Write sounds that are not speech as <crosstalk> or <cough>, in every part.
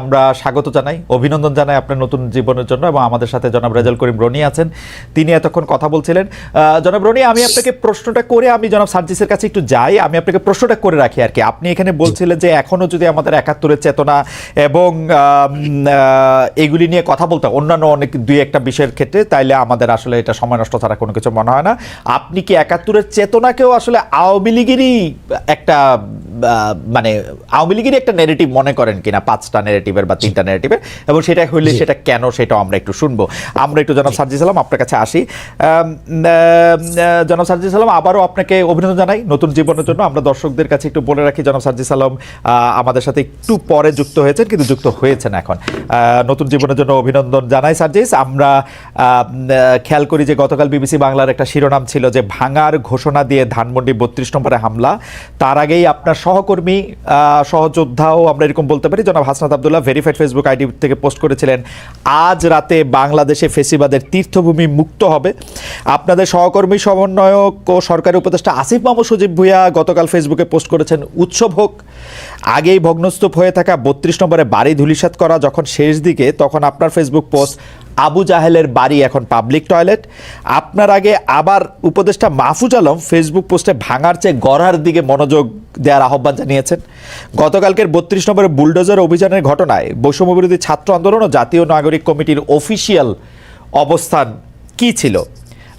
আমরা স্বাগত জানাই, অভিনন্দন জানাই আপনার নতুন জীবনের জন্য এবং আমাদের সাথে জনাব রেজাল করিম রনি আছেন। তিনি এতক্ষণ কথা বলছিলেন। জনাব রনি, আমি আপনাকে প্রশ্নটা করে আমি জনাব সার্জিসের কাছে একটু যাই, আমি আপনাকে প্রশ্নটা করে রাখি আর কি। আপনি এখানে বলছিলেন যে এখনও যদি আমাদের একাত্তরের চেতনা এবং এগুলি নিয়ে কথা বলতে অন্যান্য অনেক দুই একটা বিষয়ের ক্ষেত্রে, তাইলে আমাদের আসলে এটা সময় নষ্ট ছাড়া কোনো কিছু মনে হয় না। আপনি কি একাত্তরের চেতনাকেও আসলে আওয়ামী লীগেরই একটা মানে আওয়ামী লীগেরই একটা নেগেটিভ মনে করেন কিনা, পাঁচটা নেগেটিভের বা তিনটা নেগেটিভের এবং সেটা হইলে সেটা কেন সেটাও আমরা একটু শুনব। আমরা একটু জনাব সার্জি সালাম আপনার কাছে আসি। জনাব সার্জি সালাম আবারও আপনাকে অভিনন্দন জানাই নতুন জীবনের জন্য। আমরা দর্শকদের কাছে একটু বলে রাখি জনাব সার্জি সালাম আমাদের সাথে একটু পরে যুক্ত হয়েছেন কিন্তু যুক্ত হয়েছেন এখন। নতুন জীবনের জন্য অভিনন্দন জানাই সার্জিস আমরা খেয়াল করি যে গতকাল বিবিসি বাংলার একটা শিরোনাম ছিল যে ভাঙার ঘোষণা দিয়ে ধানমন্ডি বত্রিশ নম্বরে হামলা। তার আগেই আপনার সহকর্মী সহযোদ্ধাও আমরা এরকম বলতে পারি। জনাব Hasnat Abdullah verified Facebook ID থেকে পোস্ট করেছিলেন, আজ রাতে বাংলাদেশে ফেসিবাদের তীর্থভূমি মুক্ত হবে। আপনাদের সহকর্মী, সমন্বয়ক ও সরকারি উপদেষ্টা আসিফ মামু সজীব ভুইয়া গতকাল ফেসবুকে পোস্ট করেছেন, উৎসব হোক। আগেই ভগ্নস্তূপ হয়ে থাকা বত্রিশ নম্বরে বাড়ি ধুলিসাত করা যখন শেষ দিকে, তখন আপনার ফেসবুক পোস্ট আবু জাহেলের বাড়ি এখন পাবলিক টয়লেট আপনার আগে আবার উপদেষ্টা মাহফুজ আলম ফেসবুক পোস্টে ভাঙার চেয়ে গড়ার দিকে মনোযোগ দেওয়ার আহ্বান জানিয়েছেন। গতকালকের বত্রিশ নম্বরের বুলডোজার অভিযানের ঘটনায় বৈষম্যবিরোধী ছাত্র আন্দোলন ও জাতীয় নাগরিক কমিটির অফিসিয়াল অবস্থান কি ছিল?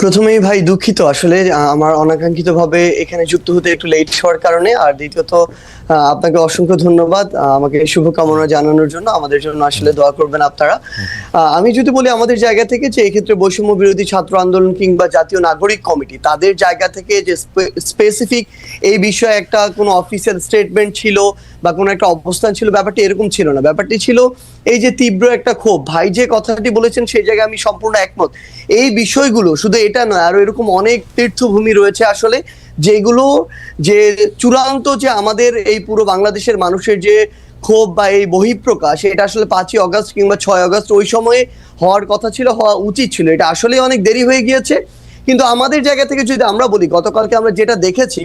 প্রথমেই ভাই দুঃখিত। আসলে আমার অনাকাঙ্ক্ষিত ভাবে এখানে যুক্ত হতে একটু লেট হওয়ার কারণে, আর দ্বিতীয়ত আপনাকে অসংখ্য ধন্যবাদ আমাকে শুভকামনা জানানোর জন্য। আমাদের জন্য আসলে দোয়া করবেন আপনারা। আমি যদি বলি আমাদের জায়গা থেকে যে, এক্ষেত্রে বৈষম্য বিরোধী ছাত্র আন্দোলন কিংবা জাতীয় নাগরিক কমিটি, তাদের জায়গা থেকে যে স্পেসিফিক এই বিষয়ে একটা কোনো অফিসিয়াল স্টেটমেন্ট ছিল বা কোনো একটা অবস্থান ছিল, ব্যাপারটি এরকম ছিল না। ব্যাপারটি ছিল এই যে তীব্র একটা ক্ষোভ, ভাই যে কথাটি বলেছেন সেই জায়গায় আমি সম্পূর্ণ একমত। এই বিষয়গুলো শুধু এটা নয়, আরও এরকম অনেক তীর্থভূমি রয়েছে আসলে, যেগুলো যে চূড়ান্ত যে আমাদের এই পুরো বাংলাদেশের মানুষের যে ক্ষোভ বা এই বহিঃপ্রকাশ, এটা আসলে পাঁচই অগস্ট কিংবা ছয় অগস্ট ওই সময়ে হওয়ার কথা ছিল, হওয়া উচিত ছিল। এটা আসলে অনেক দেরি হয়ে গিয়েছে। কিন্তু আমাদের জায়গা থেকে যদি আমরা বলি, গতকালকে আমরা যেটা দেখেছি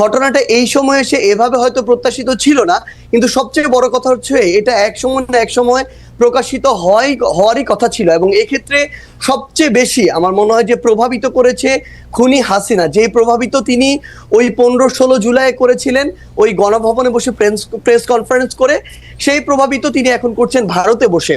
ঘটনাটা এই সময় এসে এভাবে হয়তো প্রত্যাশিত ছিল না, কিন্তু সবচেয়ে বড় কথা হচ্ছে এটা এক সময় না এক সময় প্রকাশিত হয়, হওয়ারই কথা ছিল এবং এক্ষেত্রে সবচেয়ে বেশি আমার মনে হয় যে প্রভাবিত করেছে খুনি হাসিনা। যে প্রভাবিত তিনি ওই পনেরো ষোলো জুলাই করেছিলেন, ওই গণভবনে বসে প্রেস প্রেস কনফারেন্স করে, সেই প্রভাবিত তিনি এখন করছেন ভারতে বসে।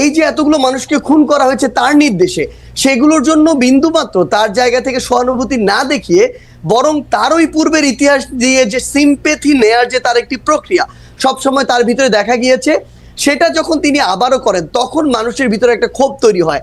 এই যে এতগুলো মানুষকে খুন করা হয়েছে তার নির্দেশে, সেগুলোর জন্য বিন্দুমাত্র তার জায়গা থেকে সহানুভূতি না দেখিয়ে বরং তার ওই পূর্বের ইতিহাস দিয়ে যে সিম্পেথি নেয়ার যে তার একটি প্রক্রিয়া, সবসময় তার ভিতরে দেখা গিয়েছে। সেটা যখন তিনি আবারও করেন, তখন মানুষের ভিতরে একটা ক্ষোভ তৈরি হয়।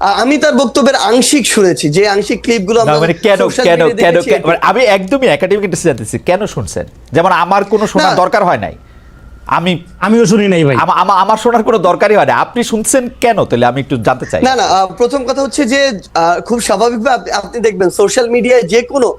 আমি তার বক্তব্যের আংশিক শুনেছি যে আংশিক ক্লিপগুলো মানে কেন কেন কেন মানে আমি একদমই একাডেমিক ইন্টারেস্ট জানতেছি কেন শুনছেন? যেমন আমার কোনো শোনার দরকার হয় নাই। আমি আমিও শুনি নাই ভাই। আমা- আমা- আমার শোনার কোনো দরকারই হয় না আপনি শুনছেন কেন? তাহলে আমি একটু জানতে চাই। না না প্রথম কথা হচ্ছে যে আহ, খুব স্বাভাবিকভাবে আপনি- আপনি দেখবেন সোশ্যাল মিডিয়ায় যে কোনো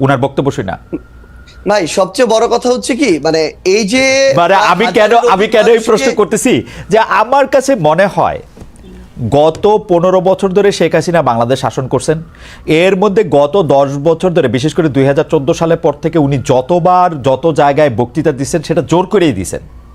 ওনার বক্তব্য শুনে ভাই সবচেয়ে বড় কথা হচ্ছে কি মানে এই যে মানে আমি কেন আমি কেন এই প্রশ্ন করতেছি? যে আমার কাছে মনে হয় গত পনেরো বছর ধরে শেখ হাসিনা বাংলাদেশ শাসন করছেন। এর মধ্যে গত দশ বছর ধরে বিশেষ করে দুই সালের পর থেকে উনি যতবার যত জায়গায় বক্তৃতা দিচ্ছেন সেটা জোর করেই দিছেন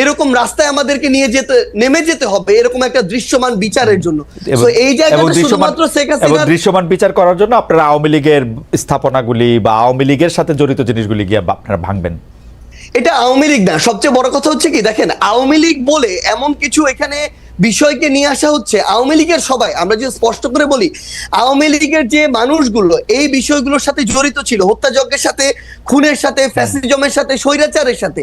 এরকম রাস্তায় আমাদেরকে নিয়ে যেতে নেমে যেতে হবে এরকম একটা দৃশ্যমান বিচারের জন্য। এই জায়গাটা শুধুমাত্র শেখ দৃশ্যমান বিচার করার জন্য আপনারা আওয়ামী লীগের স্থাপনাগুলি বা আওয়ামী লীগের সাথে জড়িত জিনিসগুলি গিয়ে আপনারা ভাঙবেন। এটা আওয়ামী লীগ না সবচেয়ে বড় কথা হচ্ছে কি দেখেন আওয়ামী লীগ বলে এমন কিছু এখানে বিষয়কে নিয়ে আসা হচ্ছে আওয়ামী লীগের সবাই আমরা যে স্পষ্ট করে বলি আওয়ামী লীগের যে মানুষগুলো এই বিষয়গুলোর সাথে জড়িত ছিল হত্যাযজ্ঞের সাথে খুনের সাথে ফ্যাসিজমের সাথে স্বৈরাচারের সাথে।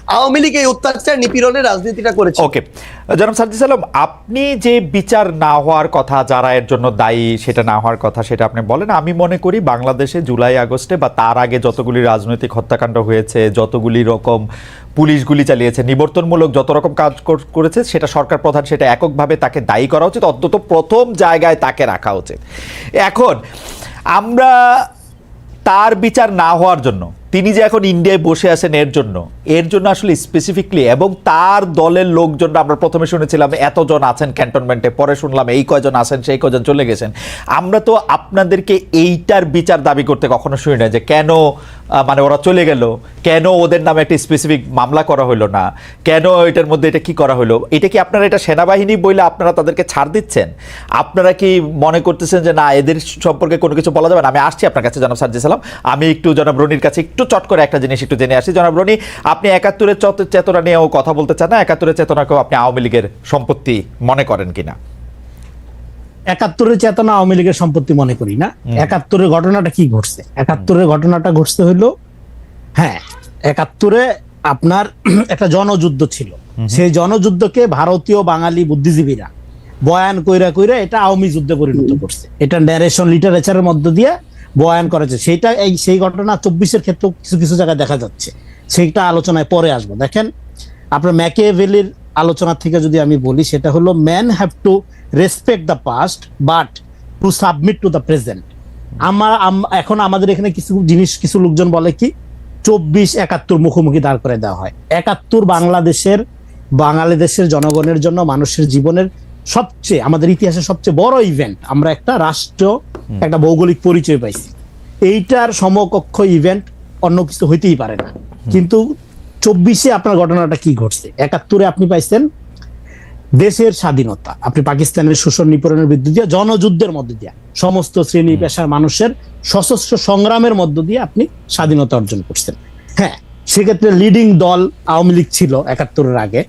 আওয়ামী লীগ এই অত্যাচার নিপীড়নের রাজনীতিটা করেছে। ওকে, জনাব সার্জিস আলম আপনি যে বিচার না হওয়ার কথা, যারা এর জন্য দায়ী, সেটা না হওয়ার কথা, সেটা আপনি বলেন। আমি মনে করি বাংলাদেশে জুলাই, আগস্টে বা তার আগে যতগুলি রাজনৈতিক হত্যাকাণ্ড হয়েছে, যতগুলি রকম পুলিশ গুলি চালিয়েছে, নিবর্তনমূলক যত রকম কাজ করেছে, সেটা সরকার প্রধান, সেটা এককভাবে তাকে দায়ী করা উচিত, অন্তত প্রথম জায়গায় তাকে রাখা উচিত। এখন, আমরা তার বিচার না হওয়ার জন্য তিনি যে এখন ইন্ডিয়ায় বসে আছেন এর জন্য এর জন্য আসলে স্পেসিফিকলি এবং তার দলের লোকজন আমরা প্রথমে শুনেছিলাম এতজন আছেন ক্যান্টনমেন্টে পরে শুনলাম এই কয়জন আছেন, সেই কয়জন চলে গেছেন। আমরা তো আপনাদেরকে এইটার বিচার দাবি করতে কখনো শুনি না যে কেন মানে ওরা চলে গেল, কেন ওদের নামে একটা স্পেসিফিক মামলা করা হলো না, কেন এটার মধ্যে এটা কি করা হলো, এটা কি আপনারা এটা সেনাবাহিনী বলে আপনারা তাদেরকে ছাড় দিচ্ছেন? আপনারা কি মনে করতেছেন যে না, এদের সম্পর্কে কোনো কিছু বলা যাবে না? আমি আসছি আপনার কাছে, জনাব সার্জি সালাম। আমি একটু জনাব রনির কাছে একটু চট করে একটা জিনিস একটু জেনে আসি। জনাব রনি আপনি একাত্তরের চত- চেতনা নিয়েও কথা বলতে চান না? একাত্তরের চেতনাকেও আপনি আওয়ামী লীগের সম্পত্তি মনে করেন কিনা? একাত্তরের চেতনা আওয়ামী লীগের সম্পত্তি মনে করি না। একাত্তরের ঘটনাটা কি ঘটছে? একাত্তরের ঘটনাটা হইল হ্যাঁ একাত্তরে আপনার <clears throat> একটা জনযুদ্ধ ছিল। সেই জনযুদ্ধকে ভারতীয় বাঙালি বুদ্ধিজীবীরা বয়ান কইরা কইরা এটা আওয়ামী যুদ্ধে পরিণত করছে। এটা ন্যারেশন লিটারেচারের মধ্য দিয়ে বয়ান করেছে। সেইটা এই, সেই ঘটনা চব্বিশের ক্ষেত্রে কিছু কিছু জায়গায় দেখা যাচ্ছে। সেইটা আলোচনায় পরে আসব। দেখেন, আপনার ম্যাকিয়াভেলির আলোচনা থেকে যদি আমি বলি, সেটা হলো man have to respect the past but to submit to the present আমার এখন আমাদের এখানে কিছু জিনিস, কিছু লোকজন বলে কি, চব্বিশ একাত্তর মুখোমুখি দাঁড় করে দেওয়া হয়। একাত্তর বাংলাদেশের বাংলাদেশের জনগণের জন্য, মানুষের জীবনের সবচেয়ে আমাদের ইতিহাসের সবচেয়ে বড় ইভেন্ট আমরা একটা রাষ্ট্র একটা ভৌগোলিক পরিচয় পাইছি। এইটার সমকক্ষ ইভেন্ট অন্য কিছু হইতেই পারে না। কিন্তু চব্বিশে আপনার ঘটনাটা কি ঘটছে? একাত্তরে আপনি পাইছেন দেশের স্বাধীনতা। আপনি পাকিস্তানের শোষণ নিপীড়নের বিরুদ্ধে দিয়ে জনযুদ্ধের মধ্যে দিয়ে সমস্ত শ্রেণি পেশার মানুষের সশস্ত্র সংগ্রামের মধ্য দিয়ে আপনি স্বাধীনতা অর্জন করছেন। হ্যাঁ সেক্ষেত্রে লিডিং দল আওয়ামী লীগ ছিল একাত্তরের আগে।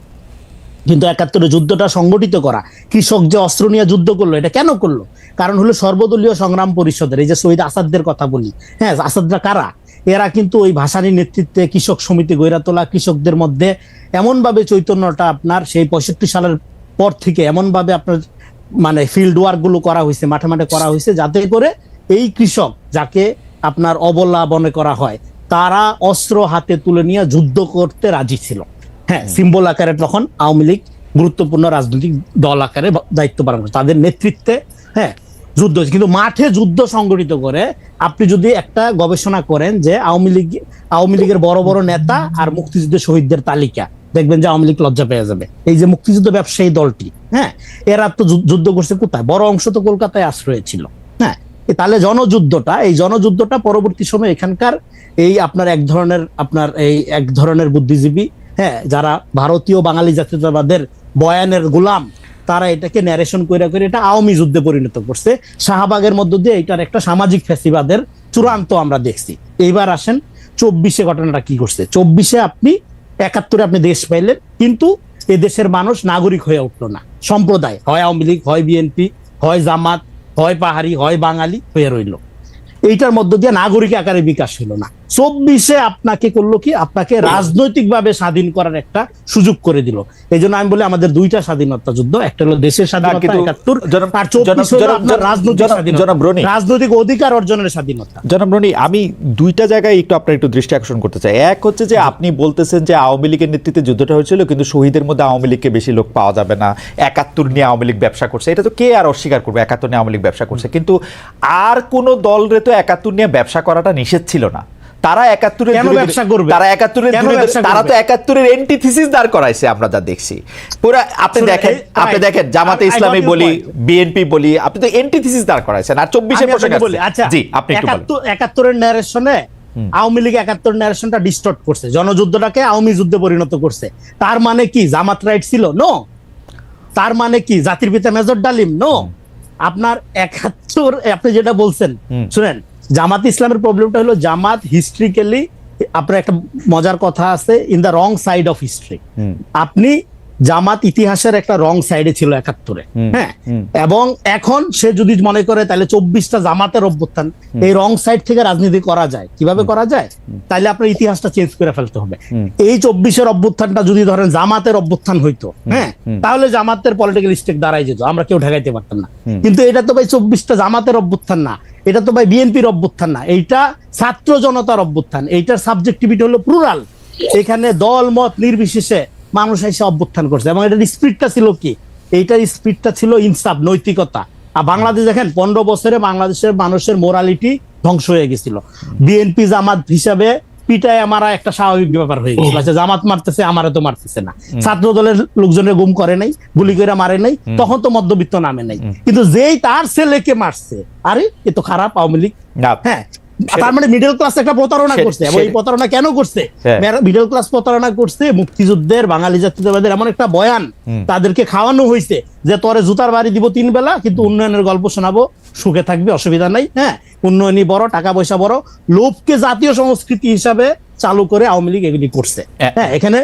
কিন্তু একাত্তরে যুদ্ধটা সংগঠিত করা। কৃষক যে অস্ত্র নিয়ে যুদ্ধ করল, এটা কেন করল? কারণ হলো সর্বদলীয় সংগ্রাম পরিষদের, এই যে শহীদ আসাদদের কথা বলি হ্যাঁ আসাদরা কারা? এরা কিন্তু ওই ভাসানির নেতৃত্বে কৃষক সমিতি গইরা তোলা, কৃষকদের মধ্যে এমনভাবে চৈতন্যটা আপনার সেই পঁয়ষট্টি সালের পর থেকে এমনভাবে আপনার মানে ফিল্ড ওয়ার্কগুলো করা হয়েছে, মাঠে মাঠে করা হয়েছে, যাতে করে এই কৃষক যাকে আপনার অবলা মনে করা হয়, তারা অস্ত্র হাতে তুলে নিয়ে যুদ্ধ করতে রাজি ছিল। হ্যাঁ সিম্বল আকারে তখন আওয়ামী লীগ গুরুত্বপূর্ণ রাজনৈতিক দল আকারে দায়িত্ব পালন করে। তাদের নেতৃত্বে হ্যাঁ যুদ্ধ। কিন্তু মাঠে যুদ্ধ সংগঠিত করে আপনি যদি একটা গবেষণা করেন যে আওয়ামী লীগ, আওয়ামী লীগের বড় বড় নেতা আর মুক্তিযুদ্ধের শহীদদের তালিকা, দেখবেন যে আওয়ামী লীগ লজ্জা পেয়ে যাবে। এই যে মুক্তিযুদ্ধ ব্যবসায়ী দলটি হ্যাঁ এরা তো যুদ্ধ করছে কোথায়? বড় অংশ তো কলকাতায় আশ্রয় ছিল হ্যাঁ। তাহলে জনযুদ্ধটা, এই জনযুদ্ধটা পরবর্তী সময় এখানকার এই আপনার এক ধরনের, আপনার এই এক ধরনের বুদ্ধিজীবী হ্যাঁ যারা ভারতীয় বাঙালি জাতীয়তাবাদের বয়ানের গোলাম, তারা এটাকে ন্যারেশন করে করে এটা আওয়ামী যুদ্ধে পরিণত করছে। শাহবাগের মধ্য দিয়ে এটার একটা সামাজিক ফ্যাসিবাদের চূড়ান্ত আমরা দেখছি। এইবার আসেন, চব্বিশে ঘটনাটা কি করছে চব্বিশে আপনি, একাত্তরে আপনি দেশ পাইলেন, কিন্তু এ দেশের মানুষ নাগরিক হয়ে উঠল না। সম্প্রদায়, হয় আওয়ামী লীগ, হয় বিএনপি হয় জামাত, হয় পাহাড়ি, হয় বাঙালি হয়ে রইল। এইটার মধ্য দিয়ে নাগরিক আকারে বিকাশ হলো না। চব্বিশে আপনাকে করল কি? আপনাকে রাজনৈতিকভাবে স্বাধীন করার একটা সুযোগ করে দিল। এই জন্য আমি বলি আমাদের দুইটা স্বাধীনতা যুদ্ধ একটা হলো দেশের স্বাধীনতা একাত্তর আর চব্বিশ রাজনৈতিক অধিকার অর্জনের স্বাধীনতা। জনাব রনি আমি দুইটা জায়গায় একটু আপনার একটু দৃষ্টি আকর্ষণ করতে চাই। এক হচ্ছে যে আপনি বলতেছেন যে আওয়ামী লীগের নেতৃত্বে যুদ্ধটা হয়েছিল কিন্তু শহীদের মধ্যে আওয়ামী লীগকে বেশি লোক পাওয়া যাবে না। একাত্তর নিয়ে আওয়ামী লীগ ব্যবসা করছে। এটা তো কে আর অস্বীকার করবে? একাত্তর নিয়ে আওয়ামী লীগ ব্যবসা করছে। কিন্তু আর কোন দলরে তো একাত্তর নিয়ে ব্যবসা করাটা নিষেধ ছিল না। তারা একাত্তরের কেন ব্যবসা করবে? তারা একাত্তরের তারা তো? একাত্তরের এন্টিথিসিস দাঁড় করাইছে আমরা যা দেখছি। পুরো আপনি দেখেন আপনি দেখেন জামাতে ইসলামী বলি বিএনপি বলি আপনি তো এন্টিথিসিস দাঁড় করাইছেন আর চব্বিশে আপনাকে আচ্ছা জি আপনি একটু একাত্তরের ন্যারেশনে আওয়ামী লীগ একাত্তর ন্যারেশনটা ডিস্টর্ট করছে। জনযুদ্ধটাকে আওয়ামী যুদ্ধে পরিণত করছে। তার মানে কি? জামাত রাইট ছিল? নো তার মানে কি? জাতির পিতা মেজর ডালিম? নো আপনার একাত্তর আপনি যেটা বলছেন শুনেন জামাত ইসলামের প্রবলেমটা হলো জামাত হিস্ট্রিক্যালি আপনার একটা মজার কথা আছে in the wrong side of history আপনি জামাত ইতিহাসের একটা রং সাইডে ছিল একাত্তরে। হ্যাঁ? এবং এখন সে যদি মনে করে তাহলে চব্বিশটা জামাতের অভ্যুত্থান এই রং সাইড থেকে রাজনীতি করা যায়। কীভাবে করা যায়? তাহলে আপনার ইতিহাসটা চেঞ্জ করে ফেলতে হবে। এই চব্বিশের অভ্যুত্থানটা যদি ধরেন জামাতের অভ্যুত্থান হইতো হ্যাঁ? তাহলে জামাতের পলিটিক্যাল স্টেক দাঁড়াই যেত আমরা কেউ ঠেকাইতে পারতাম না। কিন্তু এটা তো ভাই চব্বিশটা জামাতের অভ্যুত্থান না। এটা তো ভাই বিএনপির অভ্যুত্থান না, এইটা ছাত্র জনতার অভ্যুত্থান, এইটার সাবজেক্টিভিটি হলো প্লুরাল এখানে দল, মত নির্বিশেষে মানুষ এসে অভ্যুত্থান করছে, এবং এটার স্পিডটা ছিল কি? এইটার স্পিডটা ছিল ইনসাফ নৈতিকতা। আর বাংলাদেশ দেখেন, পনেরো বছরে বাংলাদেশের মানুষের মোরালিটি ধ্বংস হয়ে গেছিল। বিএনপি জামাত হিসাবে পিটায় আমার একটা স্বাভাবিক ব্যাপার হয়ে গেছিল আচ্ছা জামাত মারতেছে আমারে তো মারতেছে না। ছাত্র দলের লোকজনের গুম করে নাই গুলি করে মারে নাই তখন তো মধ্যবিত্ত নামে নাই। কিন্তু যেই তার ছেলেকে মারছে আরে এ তো খারাপ আওয়ামী লীগ। হ্যাঁ তার মানে মিডল ক্লাস একটা প্রতারণা করছে। এবং এই প্রতারণা কেন করছে? হ্যাঁ। মিডল ক্লাস প্রতারণা করছে মুক্তিযুদ্ধের বাঙালি জাতীয়তাবাদের এমন একটা বয়ান তাদেরকে খাওয়ানো হয়েছে যে তোরে জুতার বাড়ি দিব তিন বেলা কিন্তু উন্নয়নের গল্প শোনাবো সুখে থাকবে অসুবিধা নাই হ্যাঁ? উন্নয়নই বড় টাকা পয়সা বড়। লোভকে জাতীয় সংস্কৃতি হিসাবে চালু করে আওয়ামী লীগ এগুলি করছে। হ্যাঁ। এখানে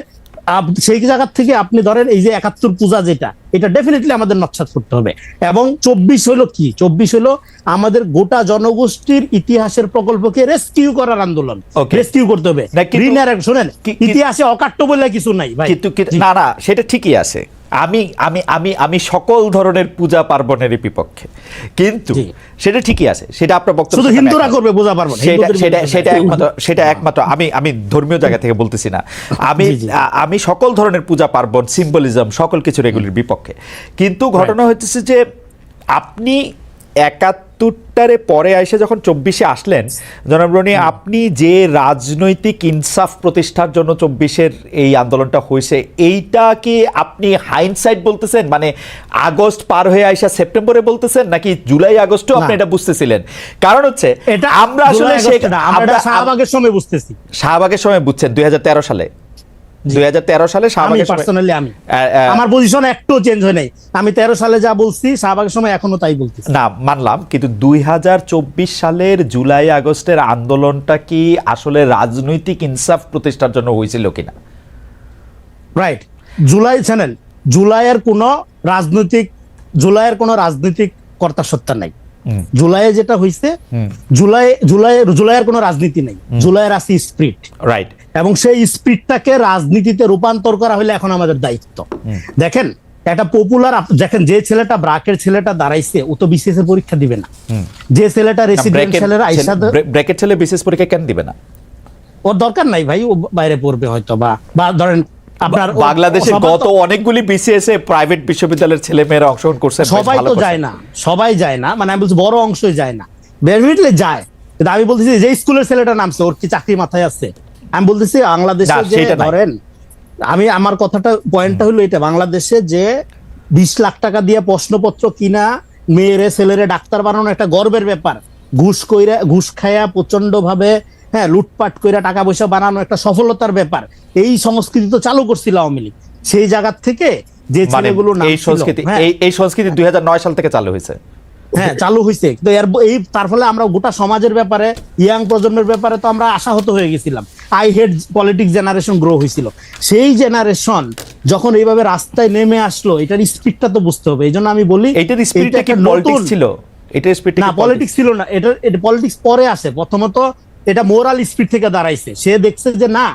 সেই জায়গার থেকে আপনি ধরেন এই যে একাত্তর পূজা যেটা এটা ডেফিনেটলি আমাদের নচ্ছাদ করতে হবে। এবং চব্বিশ হলো কি? চব্বিশ হলো আমাদের গোটা জনগোষ্ঠীর ইতিহাসের প্রকল্পকে রেস্কিউ করার আন্দোলন. রেস্কিউ করতে হবে। শোনেন ইতিহাসে অকাট্য বলে কিছু নাই না না সেটা ঠিকই আছে। আমি আমি আমি আমি সকল ধরনের পূজা পার্বণের বিপক্ষে। কিন্তু সেটা ঠিকই আছে সেটা আপনার বক্তব্য শুধু হিন্দুরা করবে পূজা পার্বণ সেটা সেটা সেটা একমাত্র সেটা একমাত্র আমি আমি ধর্মীয় জায়গা থেকে বলতেছি না। আমি আমি সকল ধরনের পূজা পার্বণ সিম্বলিজম সকল কিছুর এগুলির বিপক্ষে। কিন্তু ঘটনা হচ্ছে যে আপনি একাত্তরটারে পরে এসে যখন চব্বিশে আসলেন জনাব রনি আপনি যে রাজনৈতিক ইনসাফ প্রতিষ্ঠার জন্য চব্বিশের এই আন্দোলনটা হয়েছে এইটা কি আপনি হাইনসাইড বলতেছেন? মানে আগস্ট পার হয়ে আইসা সেপ্টেম্বরে বলতেছেন নাকি জুলাই আগস্টও আপনি এটা বুঝতেছিলেন? কারণ হচ্ছে এটা আমরা আসলে শাহবাগের সময় বুঝতেছি। শাহবাগের সময় বুঝছেন দুই হাজার তেরো সালে। দুই সালে আমি পার্সোনালি আমি। আমার পজিশন একটু চেঞ্জ হয় নাই। আমি তেরো সালে যা বলছি শাহবাগের সময় এখনও তাই বলতেছি। না মানলাম কিন্তু দুই সালের জুলাই আগস্টের আন্দোলনটা কি আসলে রাজনৈতিক ইনসাফ প্রতিষ্ঠার জন্য হয়েছিল কিনা? রাইট জুলাই চ্যানেল জুলাইয়ের কোনো রাজনৈতিক জুলাইয়ের কোনো রাজনৈতিক কর্তা সত্তা নাই জুলাইয়ে যেটা হয়েছে জুলাই জুলাই জুলাইয়ের কোনো রাজনীতি নেই। জুলাইয়ের আছে স্পিরিট রাইট এবং সেই স্পিরিটটাকে রাজনীতিতে রূপান্তর করা হলে এখন আমাদের দায়িত্ব। দেখেন একটা পপুলার দেখেন যে ছেলেটা ব্রাকের ছেলেটা দাঁড়াইছে ও তো বিসিএস এর পরীক্ষা দিবে না। যে ছেলেটা রেসিডেন্সিয়ালের আইসা ব্র্যাকেট ছেলে বিশেষ পরীক্ষা কেন দিবে না? ওর দরকার নাই ভাই ও বাইরে পড়বে হয়তো বা বা ধরেন আপনার বাংলাদেশের গত অনেকগুলি বিসিএস এ প্রাইভেট বিশ্ববিদ্যালয়ের ছেলে মেয়েরা অংশগ্রহণ করছে সবাই তো যায় না সবাই যায় না মানে আমি বলছি বড় অংশই যায় না। ডেফিনেটলি যায় কিন্তু আমি বলতেছি যে স্কুলের ছেলেটা নামছে ওর কি চাকরি মাথায় আছে? আমি বলতেছি বাংলাদেশে যে ধরেন আমি আমার কথাটা পয়েন্টটা হলো এটা বাংলাদেশে যে বিশ লাখ টাকা দিয়ে প্রশ্নপত্র কিনা মেয়েরে ছেলেরে ডাক্তার বানানো একটা গর্বের ব্যাপার। ঘুষ কইরা ঘুষ খায়া প্রচণ্ড ভাবে হ্যাঁ লুটপাট কইরা টাকা পয়সা বানানো একটা সফলতার ব্যাপার। এই সংস্কৃতি তো চালু করছিল আওয়ামী লীগ। সেই জায়গা থেকে যে মানে ছেলেগুলো এই সংস্কৃতি হ্যাঁ, এই এই সংস্কৃতি দুই হাজার নয় সাল থেকে চালু হয়েছে। হ্যাঁ চালু হয়েছে তো এর এই তার ফলে আমরা গোটা সমাজের ব্যাপারে ইয়াং প্রজন্মের ব্যাপারে তো আমরা আশাহত হয়ে গেছিলাম। I had politics generation grow হয়েছিল সেই জেনারেশন যখন এইভাবে রাস্তায় নেমে আসলো এটার স্পিডটা তো বুঝতে হবে। এই জন্য আমি বলি এটার স্পিডটা কি পলিটিক্স ছিল? এটার স্পিরিট না পলিটিক্স ছিল না। এটা এটা পলিটিক্স পরে আসে। প্রথমত এটা মোরাল স্পিড থেকে দাঁড়াইছে। সে দেখছে যে না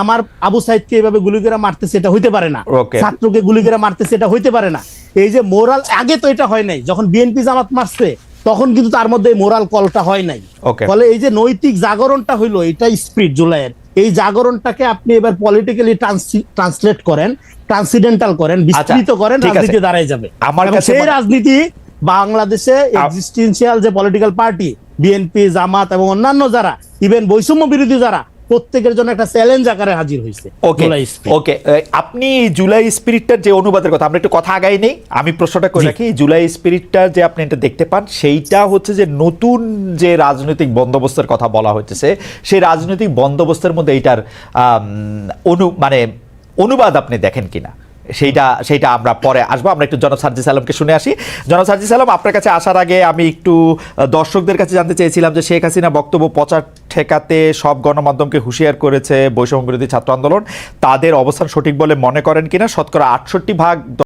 আমার আবু সাইদকে এইভাবে গুলি করে মারতেছে এটা হইতে পারে না। ছাত্রকে গুলি করে মারতেছে এটা হইতে পারে না। এই যে মোরাল আগে তো এটা হয় নাই। যখন বিএনপি জামাত মারছে তখন কিন্তু তার মধ্যে মোরাল কলটা হয় নাই। ফলে এই যে নৈতিক জাগরণটা হইল এটা স্পিড জুলাইয়ের। এই জাগরণটাকে আপনি এবার পলিটিক্যালি ট্রান্সলেট করেন ট্রান্সিডেন্টাল করেন বিস্তৃত করেন রাজনীতি দাঁড়ায় যাবে। আমার সেই রাজনীতি বাংলাদেশে এক্সিস্টেন্সিয়াল যে পলিটিক্যাল পার্টি বিএনপি জামাত এবং অন্যান্য যারা ইভেন বৈষম্য বিরোধী যারা প্রত্যেকের জন্য একটা চ্যালেঞ্জ আকারে হাজির হয়েছে ওকে ওকে আপনি জুলাই স্পিরিটটার যে অনুবাদের কথা আমরা একটু কথা আগাই নেই আমি প্রশ্নটা করে রাখি জুলাই স্পিরিটটা যে আপনি এটা দেখতে পান সেইটা হচ্ছে যে নতুন যে রাজনৈতিক বন্দোবস্তের কথা বলা হচ্ছে সেই রাজনৈতিক বন্দোবস্তের মধ্যে এইটার অনু মানে অনুবাদ আপনি দেখেন কিনা? সেইটা সেইটা আমরা পরে আসব। আমরা একটু জনাব সার্জিস আলমকে শুনে আসি। জনাব সার্জিস আলম আপনার কাছে আসার আগে আমি একটু দর্শকদের কাছে জানতে চেয়েছিলাম যে শেখ হাসিনা বক্তব্য প্রচার ঠেকাতে সব গণমাধ্যমকে হুঁশিয়ার করেছে বৈষম্য বিরোধী ছাত্র আন্দোলন। তাদের অবস্থান সঠিক বলে মনে করেন কিনা? শতকরা আটষট্টি ভাগ